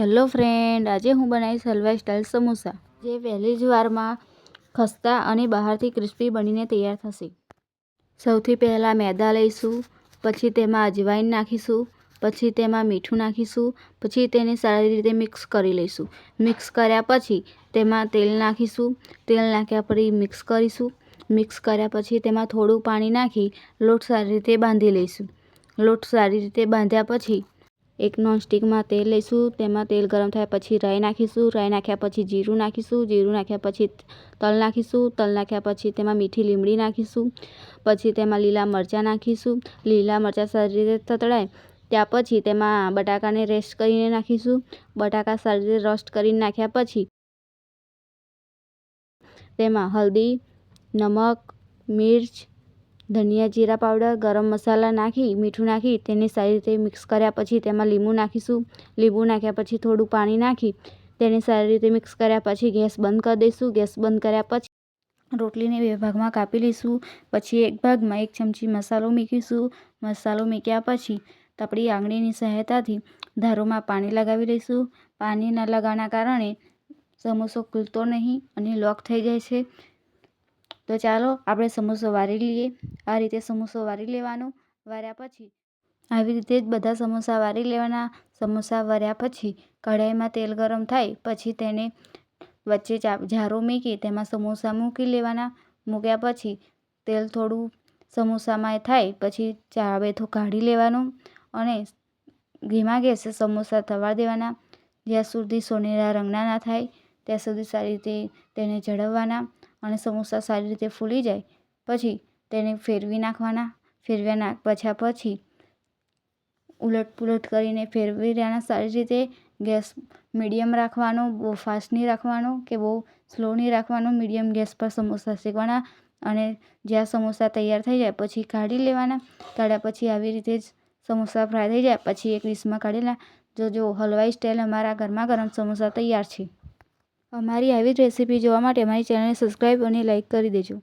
Hello friend, આજે હું બનાવીશ હલવાઈ સ્ટાઇલ સમોસા, જે વહેલી જ વારમાં ખસ્તા અને બહારથી ક્રિસ્પી બનીને તૈયાર થશે. સૌથી પહેલાં મેદા લઈશું, પછી તેમાં અજવાઈન નાખીશું, પછી તેમાં મીઠું નાખીશું, પછી તેને સારી રીતે મિક્સ કરી લઈશું. મિક્સ કર્યા પછી તેમાં તેલ નાખીશું, તેલ નાખ્યા પછી મિક્સ કરીશું. મિક્સ કર્યા પછી તેમાં થોડું પાણી નાખી લોટ સારી રીતે બાંધી લઈશું. લોટ સારી રીતે બાંધ્યા પછી એક નોનસ્ટિકમાં તેલ લઈશું, તેમાં તેલ ગરમ થયા પછી રાઈ નાખીશું, રાઈ નાખ્યા પછી જીરું નાખીશું, જીરું નાખ્યા પછી તલ નાખીશું, તલ નાખ્યા પછી તેમાં મીઠી લીમડી નાખીશું, પછી તેમાં લીલા મરચાં નાખીશું, લીલા મરચાં સારી રીતે તતડાય ત્યાં પછી તેમાં બટાકાને રેસ્ટ કરીને નાખીશું, બટાકા સારી રીતે રોસ્ટ કરીને નાખ્યા પછી તેમાં હલ્દી, નમક, મિર્ચ ધનિયા જીરા પાવડર, ગરમ મસાલા નાખી, મીઠું નાખી, તેને સારી રીતે મિક્સ કર્યા પછી તેમાં લીંબુ નાખીશું. લીંબુ નાખ્યા પછી થોડું પાણી નાખી, તેને સારી રીતે મિક્સ કર્યા પછી ગેસ બંધ કરી દઈશું. ગેસ બંધ કર્યા પછી રોટલીને બે ભાગમાં કાપી લઈશું. પછી એક ભાગમાં એક ચમચી મસાલો મૂકીશું. મસાલો મૂક્યા પછી આપણી આંગળીની સહાયતાથી ધારોમાં પાણી લગાવી લઈશું. પાણી ન લગાવવાના કારણે સમોસો ખુલતો નહીં અને લોક થઈ જાય છે. તો ચાલો આપણે સમોસો વારી લઈએ. આ રીતે સમોસો વારી લેવાનો. વાર્યા પછી આવી રીતે જ બધા સમોસા વારી લેવાના. સમોસા વાર્યા પછી કઢાઈમાં તેલ ગરમ થાય, પછી તેને વચ્ચે જારો મૂકી તેમાં સમોસા મૂકી લેવાના. મૂક્યા પછી તેલ થોડું સમોસામાં થાય, પછી ચાવેથો કાઢી લેવાનું અને ધીમા ગેસે સમોસા થવા દેવાના. જ્યાં સુધી સોનેરા રંગના ના થાય, ત્યાં સુધી સારી રીતે તેને જળવવાના. અને સમોસા સારી રીતે ફૂલી જાય, પછી તેને ફેરવી નાખવાના. ફેરવ્યા નાખ પછી પછી ઉલટ પુલટ કરીને ફેરવી દેવાના સારી રીતે ગેસ મીડિયમ રાખવાનો, બહુ ફાસ્ટ નહીં રાખવાનો કે બહુ સ્લો નહીં રાખવાનો. મીડિયમ ગેસ પર સમોસા શેકવાના અને જ્યાં સમોસા તૈયાર થઈ જાય પછી કાઢી લેવાના. કાઢ્યા પછી આવી રીતે જ સમોસા ફ્રાય થઈ જાય, પછી એક ડીશમાં કાઢેલા. જો જો હલવાઈ સ્ટાઈલ અમારા ગરમા ગરમ સમોસા તૈયાર છે. અમારી આવી જ રેસીપી જોવા માટે અમારી ચેનલને સબસ્ક્રાઈબ અને લાઈક કરી દેજો.